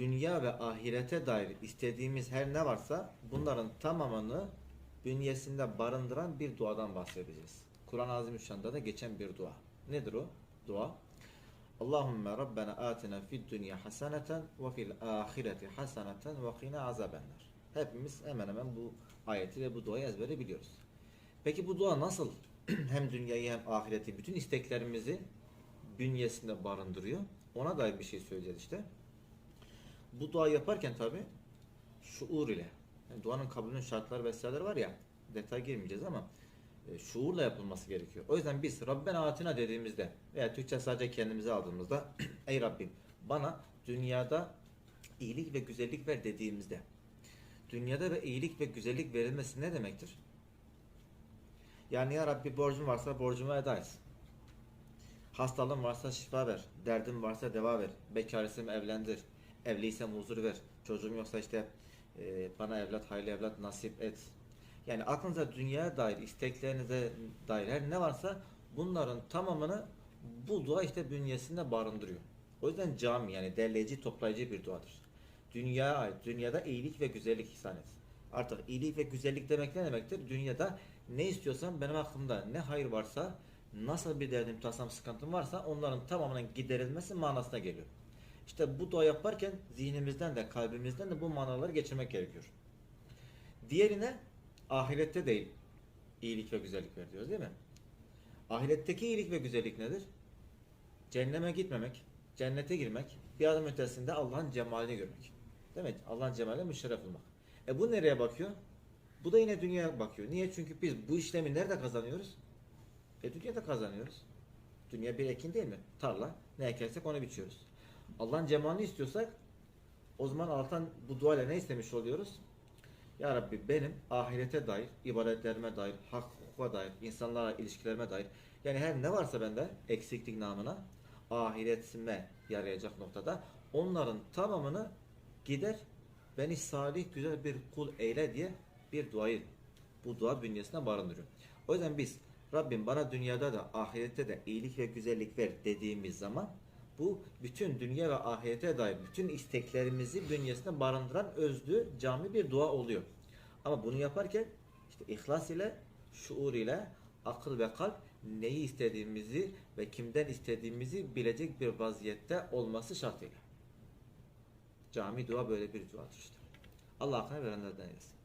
dünya ve ahirete dair istediğimiz her ne varsa bunların tamamını bünyesinde barındıran bir duadan bahsedeceğiz. Kur'an-ı Azimüşşan'da da geçen bir dua. Nedir o? Dua. Allahümme Rabbena atina fid dünya haseneten ve fil ahireti haseneten ve qina azabenler. Hepimiz hemen hemen bu ayeti ve bu duayı ezbere biliyoruz. Peki bu dua nasıl hem dünyayı hem ahireti bütün isteklerimizi bünyesinde barındırıyor? Ona dair bir şey söyleyeceğiz işte. Bu dua yaparken tabi şuur ile yani duanın kabulünün şartları vesaireleri var ya detay girmeyeceğiz ama e, şuurla yapılması gerekiyor. O yüzden biz Rabbena atina dediğimizde veya Türkçe sadece kendimize aldığımızda ey Rabbim bana dünyada iyilik ve güzellik ver dediğimizde dünyada ve iyilik ve güzellik verilmesi ne demektir? Yani ya Rabbi borcum varsa borcumu eda et. Hastalığım varsa şifa ver. Derdim varsa deva ver. Bekarsam evlendir. Evliysem huzur ver. Çocuğum yoksa işte e, bana evlat, hayırlı evlat nasip et. Yani aklınıza dünyaya dair, isteklerinize dair her ne varsa bunların tamamını bu dua işte bünyesinde barındırıyor. O yüzden cami yani derleyici, toplayıcı bir duadır. Dünyaya ait, dünyada iyilik ve güzellik ihsan et. Artık iyilik ve güzellik demek ne demektir? Dünyada ne istiyorsam benim aklımda ne hayır varsa, nasıl bir derdim, tasam, sıkıntım varsa onların tamamının giderilmesi manasına geliyor. İşte bu dua yaparken zihnimizden de kalbimizden de bu manaları geçirmek gerekiyor. Diğerine ahirette değil iyilik ve güzellik ver diyoruz değil mi? Ahiretteki iyilik ve güzellik nedir? Cenneme gitmemek, cennete girmek, bir adım ötesinde Allah'ın cemalini görmek. Değil mi? Allah'ın cemaline müşerref olmak. E bu nereye bakıyor? Bu da yine dünyaya bakıyor. Niye? Çünkü biz bu işlemi nerede kazanıyoruz? E dünyada kazanıyoruz. Dünya bir ekin değil mi? Tarla. Ne ekersek onu biçiyoruz. Allah'ın cemalini istiyorsak o zaman Allah'tan bu duayla ne istemiş oluyoruz? Ya Rabbi benim ahirete dair, ibadetlerime dair, hak dair, insanlarla ilişkilerime dair yani her ne varsa bende eksiklik namına ahiretime yarayacak noktada onların tamamını gider beni salih güzel bir kul eyle diye bir duayı bu dua bünyesine barındırıyor. O yüzden biz Rabbim bana dünyada da ahirette de iyilik ve güzellik ver dediğimiz zaman bu bütün dünya ve ahirete dair bütün isteklerimizi bünyesinde barındıran özlü cami bir dua oluyor. Ama bunu yaparken işte ihlas ile, şuur ile, akıl ve kalp neyi istediğimizi ve kimden istediğimizi bilecek bir vaziyette olması şartıyla. Cami dua böyle bir duadır işte. Allah aklına verenlerden eylesin.